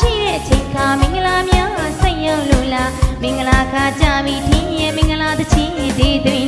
ရှိတဲ့အချိန်ခါမင်္ဂလာများဆက်ရောက်လို့ မင်္ဂလာခါကြပြီထင်းရဲ့မင်္ဂလာတချင်းသေးသွင်း